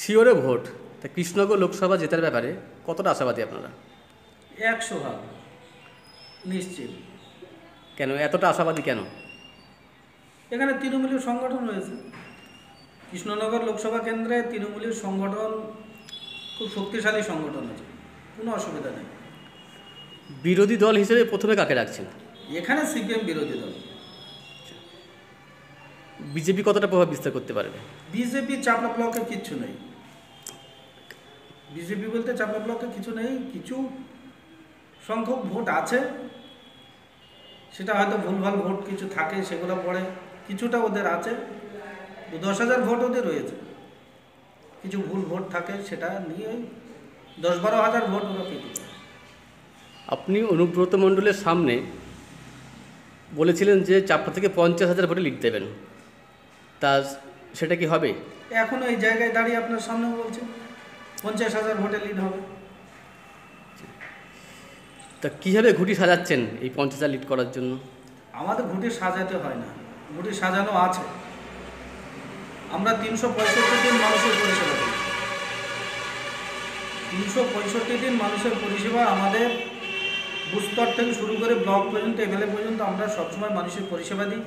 শিওরে vote. তা কৃষ্ণনগর লোকসভা জেতার ব্যাপারে কতটা আশাবাদী আপনারা? একশো ভাগ। নিশ্চিত। কেন? এতটা আশাবাদী কেন? এখানে তৃণমূলের সংগঠন রয়েছে। কৃষ্ণনগর লোকসভা কেন্দ্রে তৃণমূলের সংগঠন খুব শক্তিশালী সংগঠন আছে। কোনো অসুবিধা নেই। বিরোধী দল হিসেবে প্রথমে কাকে রাখছেন? এখানে সিপিএম বিরোধী দল। বিজেপি কতটা প্রভাব বিস্তার করতে পারবে? বিজেপি চাপড়া ব্লকে কিচ্ছু নেই। বিজেপি বলতে চাপড়া ব্লকে কিছু নেই কিছু সংখ্যক ভোট আছে। সেটা হয়তো ভুলভাল ভোট কিছু থাকে সেগুলো পড়ে কিছুটা ওদের আছে। দশ হাজার ভোট ওদের রয়েছে। কিছু ভুল ভোট থাকে সেটা নিয়ে ওই দশ বারো হাজার ভোট ওরা পেতে আপনি অনুব্রত মণ্ডলের সামনে বলেছিলেন যে চাপটা থেকে পঞ্চাশ হাজার ভোটে লিড দেবেন। তা সেটা কি হবে? এখন ওই জায়গায় দাঁড়িয়ে আপনার সামনে বলছে। পঞ্চাশ হাজার ভোটে লিড হবে। তা কীভাবে ঘুটি সাজাচ্ছেন এই পঞ্চাশ হাজার লিড করার জন্য? আমাদের ঘুটি সাজাতে হয় না। ঘুটি সাজানো আছে। আমরা তিনশো পঁয়ষট্টি দিন মানুষের পরিষেবা দিই। তিনশো পঁয়ষট্টি দিন মানুষের পরিষেবা আমাদের বুস্তর থেকে শুরু করে ব্লক পর্যন্ত এমএলএ পর্যন্ত আমরা সবসময় মানুষের পরিষেবা দিই।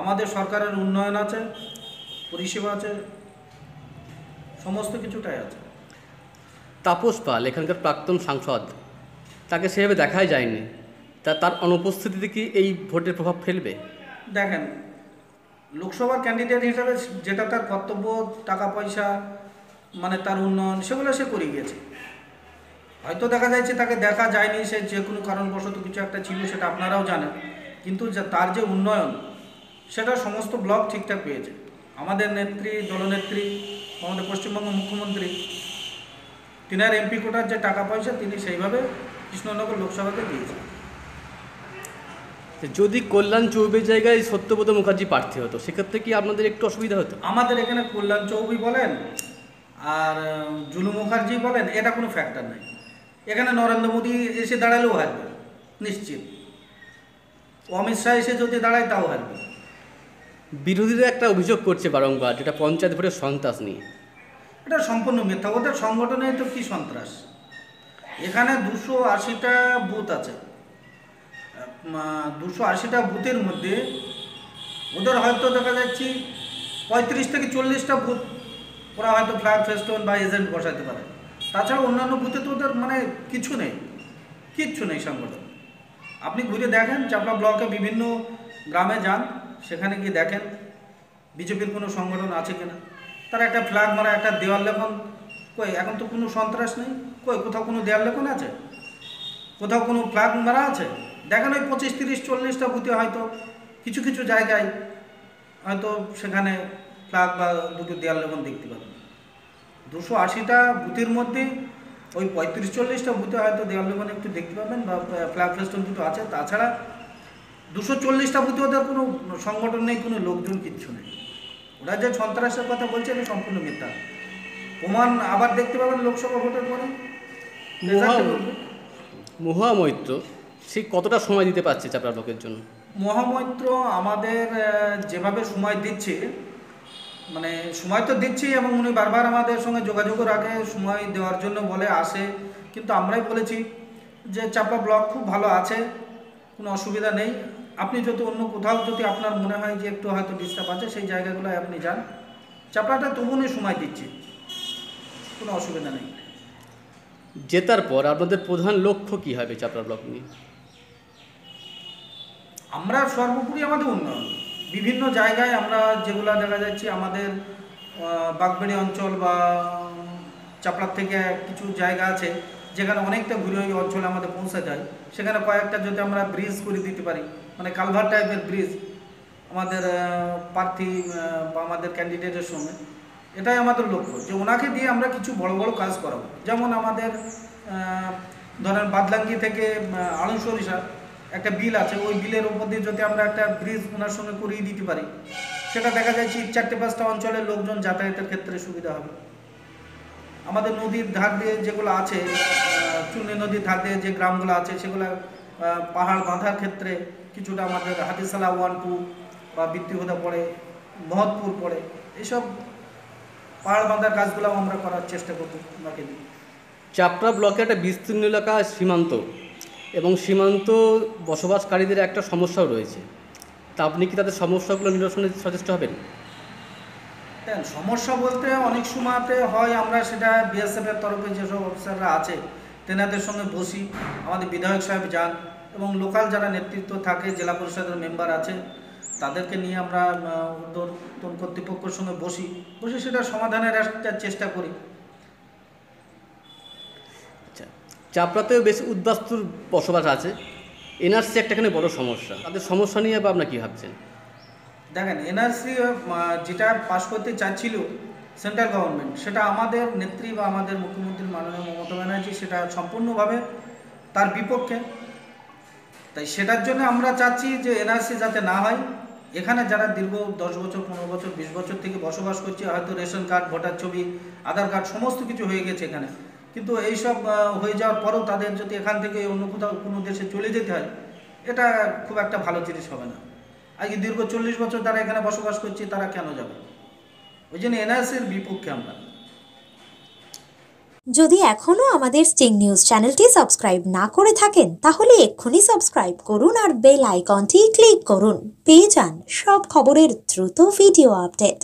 আমাদের সরকারের উন্নয়ন আছে পরিষেবা আছে সমস্ত কিছুটাই আছে। তাপস পাল এখানকার প্রাক্তন সাংসদ তাকে সেভাবে দেখাই যায়নি। তা তার অনুপস্থিতিতে কি এই ভোটের প্রভাব ফেলবে? দেখেন লোকসভার ক্যান্ডিডেট হিসাবে যেটা তার কর্তব্য টাকা পয়সা মানে তার উন্নয়ন সেগুলো সে করে গিয়েছে। হয়তো দেখা যাচ্ছে তাকে দেখা যায়নি সে যে কোনো কারণবশত কিছু একটা ছিল সেটা আপনারাও জানেন। কিন্তু তার যে উন্নয়ন সেটা সমস্ত ব্লক ঠিকঠাক পেয়েছে। আমাদের নেত্রী দলনেত্রী আমাদের পশ্চিমবঙ্গ মুখ্যমন্ত্রী তিনার এমপি কোটার যে টাকা পয়সা তিনি সেইভাবে কৃষ্ণনগর লোকসভাকে দিয়েছেন। যদি কল্যাণ চৌবের জায়গায় সত্যব্রত মুখার্জি প্রার্থী হতো সেক্ষেত্রে কি আপনাদের একটু অসুবিধা হতো? আমাদের এখানে কল্যাণ চৌবি বলেন আর জুলু মুখার্জি বলেন এটা কোনো ফ্যাক্টর নাই। এখানে নরেন্দ্র মোদী এসে দাঁড়ালেও হারবে নিশ্চিত। অমিত শাহ এসে যদি দাঁড়ায় তাও হারবে। বিরোধীরা একটা অভিযোগ করছে বারংবার, যেটা পঞ্চায়েত ভোটের সন্ত্রাস নিয়ে। এটা সম্পূর্ণ মিথ্যা। ওদের সংগঠনে তো কি সন্ত্রাস? এখানে দুশো আশিটা বুথ আছে। দুশো আশিটা বুথের মধ্যে ওদের হয়তো দেখা যাচ্ছে পঁয়ত্রিশ থেকে চল্লিশটা বুথ ওরা হয়তো ফ্ল্যাগ ফেস্টন বা এজেন্ট বসাতে পারে। তাছাড়া অন্যান্য বুথে তো ওদের মানে কিছু নেই। কিচ্ছু নেই সংগঠন। আপনি ঘুরে দেখেন, চাপড়া ব্লকে বিভিন্ন গ্রামে যান সেখানে গিয়ে দেখেন বিজেপির কোনো সংগঠন আছে কিনা। তারা একটা ফ্ল্যাগ মারা, একটা দেওয়াল লেখন। কই, এখন তো কোনো সন্ত্রাস নেই। কই, কোথাও কোনো দেওয়াল লেখন আছে? কোথাও কোনো ফ্ল্যাগ মারা আছে? দেখেন ওই পঁচিশ, তিরিশ, চল্লিশটা বুথে হয়তো কিছু কিছু জায়গায় হয়তো সেখানে ফ্ল্যাগ বা দুটো দেওয়াল লেখন দেখতে পাবেন। দুশো আশিটা বুথের মধ্যে ওই পঁয়ত্রিশ, চল্লিশটা বুথে হয়তো দেওয়াল লেখন একটু দেখতে পাবেন বা ফ্ল্যাগ ফেস্টন দুটো আছে। তাছাড়া দুশো চল্লিশটা বুথে ওদের কোনো সংগঠন নেই কোনো লোকজন কিচ্ছু নেই। ওরা যে সন্ত্রাসের কথা বলছে এটা সম্পূর্ণ মিথ্যা। প্রমাণ আবার দেখতে পাবেন লোকসভা ভোটের পরে। মহামৈত্র। সে কতটা সময় দিতে পারছে চাপড়া ব্লকের জন্য? মহামৈত্র আমাদের যেভাবে সময় দিচ্ছে মানে সময় তো দিচ্ছি এবং উনি বারবার আমাদের সঙ্গে যোগাযোগও রাখে সময় দেওয়ার জন্য বলে আসে। কিন্তু আমরাই বলেছি যে চাপড়া ব্লক খুব ভালো আছে কোনো অসুবিধা নেই। আপনি যদি অন্য কোথাও যদি আপনার মনে হয় যে একটু হয়তো ডিস্টার্ব আছে সেই জায়গাগুলোয় আপনি যান। চাপড়াটা তবুনই সময় দিচ্ছি। কোনো অসুবিধা নেই। জেতার পর আপনাদের প্রধান লক্ষ্য কী হবে চাপড়া ব্লক নিয়ে? আমরা সর্বোপরি আমাদের উন্নয়ন। বিভিন্ন জায়গায় আমরা যেগুলো দেখা যাচ্ছে আমাদের বাগবাড়ি অঞ্চল বা চাপড়ার থেকে কিছু জায়গা আছে যেখানে অনেকটা ঘুরে ওই অঞ্চলে আমাদের পৌঁছে যায়, সেখানে কয়েকটা যদি আমরা ব্রিজ করে দিতে পারি মানে কালভার টাইপের ব্রিজ আমাদের প্রার্থী বা আমাদের ক্যান্ডিডেটের সঙ্গে, এটাই আমাদের লক্ষ্য, যে ওনাকে দিয়ে আমরা কিছু বড় বড় কাজ করাবো। যেমন আমাদের ধরেন বাদলাঙ্গি থেকে আলু সরিষা একটা বিল আছে, ওই বিলের উপর দিয়ে যদি আমরা একটা ব্রিজ ওনার সঙ্গে করিয়ে দিতে পারি, সেটা দেখা যাচ্ছে চারটে পাঁচটা অঞ্চলের লোকজন যাতায়াতের ক্ষেত্রে সুবিধা হবে। আমাদের নদীর ধার দিয়ে যেগুলো আছে চুনি নদীর ধার দিয়ে যে গ্রামগুলো আছে, সেগুলো পাহাড় বাঁধার ক্ষেত্রে কিছুটা আমাদের হাতিসালা ওয়ান টু বা বৃত্তিহোদা পড়ে, মহৎপুর পড়ে এইসব পাহাড় বাঁধার কাজগুলো আমরা করার চেষ্টা করব ওনাকে দিয়ে চাপড়া ব্লকে একটা বিস্তীর্ণ এলাকা সীমান্ত এবং সীমান্ত বসবাসকারীদের একটা সমস্যাও রয়েছে। তা আপনি কি তাদের সমস্যাগুলো নিরসনে সচেষ্ট হবেন? দেখেন সমস্যা বলতে অনেক সময়তে হয় আমরা সেটা বিএসএফ এর তরফে যেসব অফিসাররা আছে, তেনাদের সঙ্গে বসি, আমাদের বিধায়ক সাহেব যান এবং লোকাল যারা নেতৃত্ব থাকে, জেলা পরিষদের মেম্বার আছে, তাদেরকে নিয়ে আমরা ঊর্ধ্বতন কর্তৃপক্ষের সঙ্গে বসি, বসে সেটা সমাধানের একটা চেষ্টা করি। আচ্ছা চাপড়াতেও বেশি উদ্বাস্তুর বসবাস আছে, এনআরসি একটা এখানে বড় সমস্যা। তাদের সমস্যা নিয়ে বা আপনার কী ভাবছেন? দেখেন, এনআরসি যেটা পাশ করতে চাচ্ছিল সেন্ট্রাল গভর্নমেন্ট সেটা আমাদের নেত্রী বা আমাদের মুখ্যমন্ত্রী মাননীয় মমতা ব্যানার্জি সেটা সম্পূর্ণভাবে তার বিপক্ষে। তাই সেটার জন্য আমরা চাচ্ছি যে এনআরসি যাতে না হয়, এখানে যারা দীর্ঘ দশ বছর, পনেরো বছর, বিশ বছর থেকে বসবাস করছে, হয়তো রেশন কার্ড, ভোটার ছবি, আধার কার্ড, সমস্ত কিছু হয়ে গেছে এখানে। কিন্তু এইসব হয়ে যাওয়ার পরেও তাদের যদি এখান থেকে অন্য কোথাও কোনো দেশে চলে যেতে হয়, এটা খুব একটা ভালো জিনিস হবে না। আজকে দীর্ঘ চল্লিশ বছর তারা এখানে বসবাস করছে, তারা কেন যাবে? ওই জন্য এনআরসির বিপক্ষে আমরা। যদি এখনও আমাদের স্টিং নিউজ চ্যানেলটি সাবস্ক্রাইব না করে থাকেন, তাহলে এক্ষুনি সাবস্ক্রাইব করুন আর বেল আইকনটি ক্লিক করুন। পেয়ে যান সব খবরের দ্রুত ভিডিও আপডেট।